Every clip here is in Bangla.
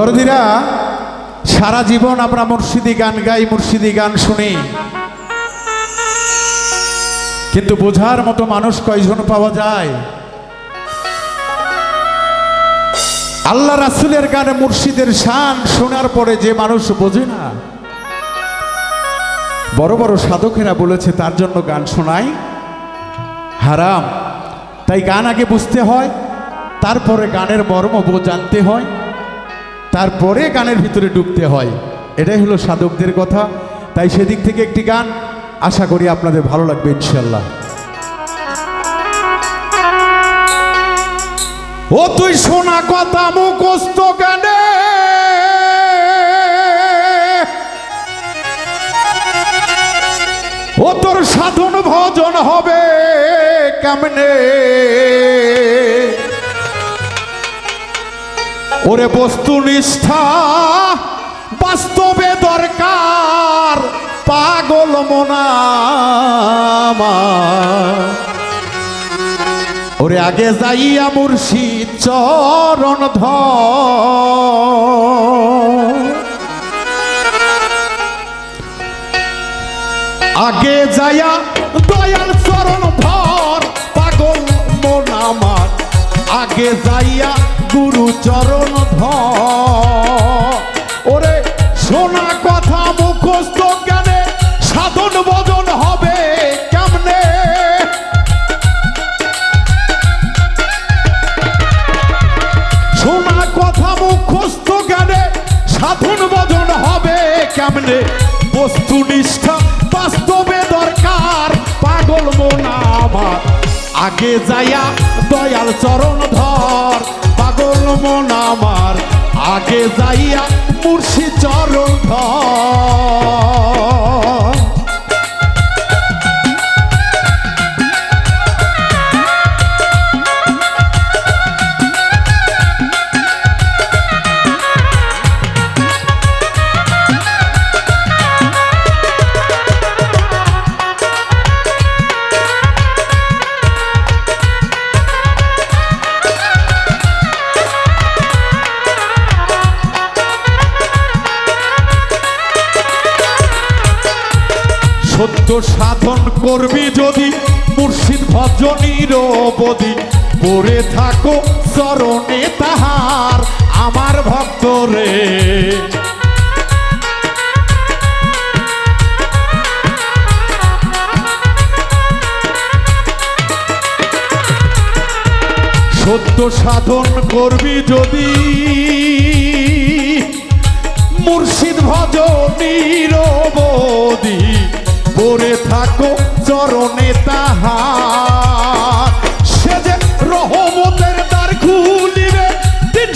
দরদিরা, সারা জীবন আমরা মুর্শিদি গান গাই, মুর্শিদি গান শুনি। কিন্তু বোঝার মতো মানুষ কয়জন পাওয়া যায়? আল্লাহ রাসুলের গানে মুর্শিদের শান শোনার পরে যে মানুষ বোঝে না, বড় বড় সাধকেরা বলেছে, তার জন্য গান শোনাই হারাম। তাই গান আগে বুঝতে হয়, তারপরে গানের মর্ম জানতে হয়। তারপরে গানের ভিতরে ডুবতে হয়। এটাই হলো সাধকদের কথা। তাই সেদিক থেকে একটি গান আশা করি আপনাদের ভালো লাগবে ইনশাল্লাহ ও তুই শোনা কথা মুখস্ত গানে। ও তোর সাধন ভজন হবে কেমনে? ওরে বস্তু নিষ্ঠা, বাস্তবে দরকার পাগল মোনামা ওরে আগে যাইয়া মুর্শিদ চরণ ধ আগে যাইয়া দয়াল চরণ ধর, পাগল মন আমার। আগে যাইয়া গুরু চরণ ধর। ওরে কথা মুখস্থ জ্ঞানে সাধন বদন হবে কেমনে? শোনা কথা মুখস্থ জ্ঞানে সাধন বদন হবে কেমনে? বস্তু নিষ্ঠা বাস্তবে দরকার, পাগল মন আমার। আগে যাইয়া দয়াল চরণ ধর। পাগল মন আমার আগে যাইয়া মুর্শি সত্য সাধন করবি যদি মুর্শিদ ভজনীর বদি পড়ে থাকো চরণে তাহার আমার ভক্ত রে। সত্য সাধন করবি যদি মুর্শিদ ভজ নিরবধি পড়ে থাকো চরণে তাহার। সে যে রহমতের দ্বার খুলিবে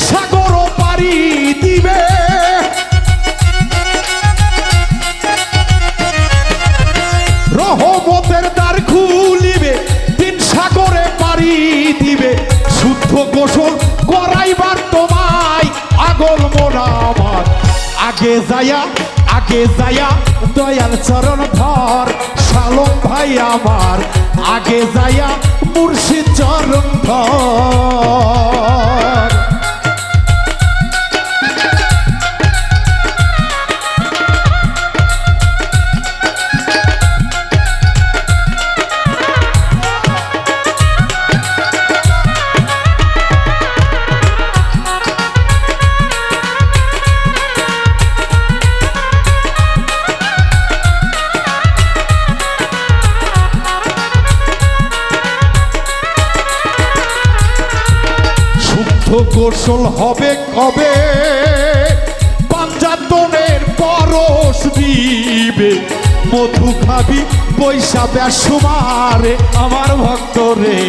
সাগর পারি দিবে। রহমতের দ্বার খুলিবে সাগরে পারি দিবে। শুদ্ধ গোসল করাইবার তোমায় আগল মোরা আগে যায়া আগে যায়া দয়াল চরণ ধর শালম ভাই আমার। আগে যায়া মুর্শিদ চরণ ধর। গোসল হবে কবে? পাঞ্জাতনের পরশ দিবে। মধু খাবি পয়সা বেসুমারে আমার ভক্ত রে।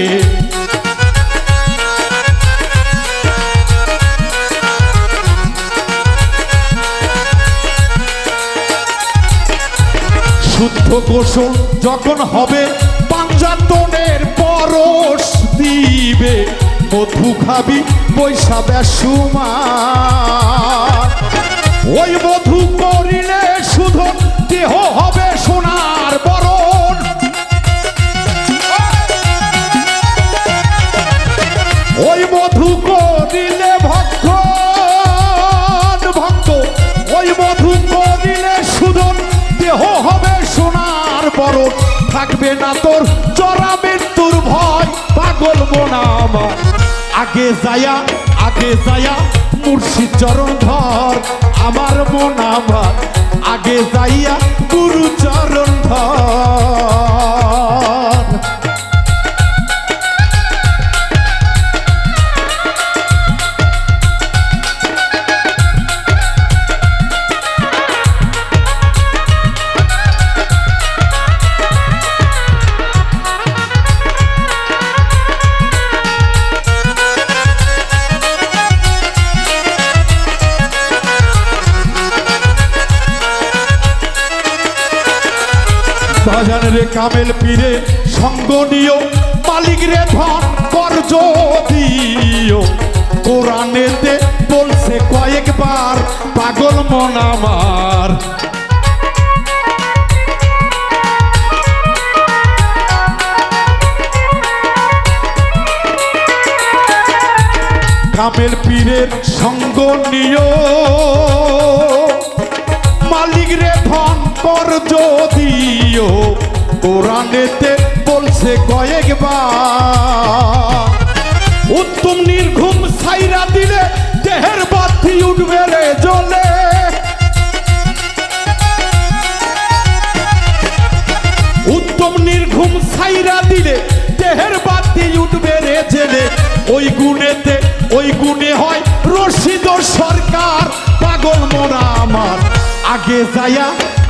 শুদ্ধ গোসল যখন হবে পাঞ্জাতনের পরশ দিবে। মধু খাবি, পয়সা বেসুমা ওই মধু করিলে শুধু দেহ হবে সোনার বরণ। ওই মধু করিলে ভক্ত ভক্ত। ওই মধু করিলে শুধু দেহ হবে সোনার বরণ। থাকবে না তোর চড়া মৃত্যুর ভয়, পাগল বোনা আমার। আগে যায়া আগে যায়া মুর্শিদ চরণ ধর আমার মন আমার। আগে যাইয়া গুরু চরণ রে কামেল পীরে, সঙ্গ নিও। মালিক রে ধন কর্জ দিও। কোরআনেতে বলছে কয়েকবার, পাগল মন আমার। কামেল পীরের সঙ্গ নিও। মালিক রে ধন কর যদিও কোরআনেতে বলছে কয়েকবার, উত্তম নির্ঘুম সাইরা দিলে দেহের বাতি উঠবে রে জ্বলে উত্তম নির্ঘুম সাইরা দিলে দেহের বাতি উঠবে রে জেলে। ওই গুণেতে, ওই গুণে হয় রশিদ সরকার, পাগল মোরা আমার। আগে যায়া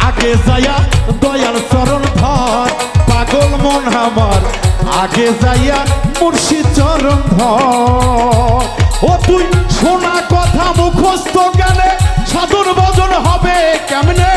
আগে যায়া, দয়াল চরণ আমার। আগে যাইয়া মুর্শিদ চরণ ও তুই শোনা কথা মুখস্থ কেন সাধুর ভজন হবে কেমনে?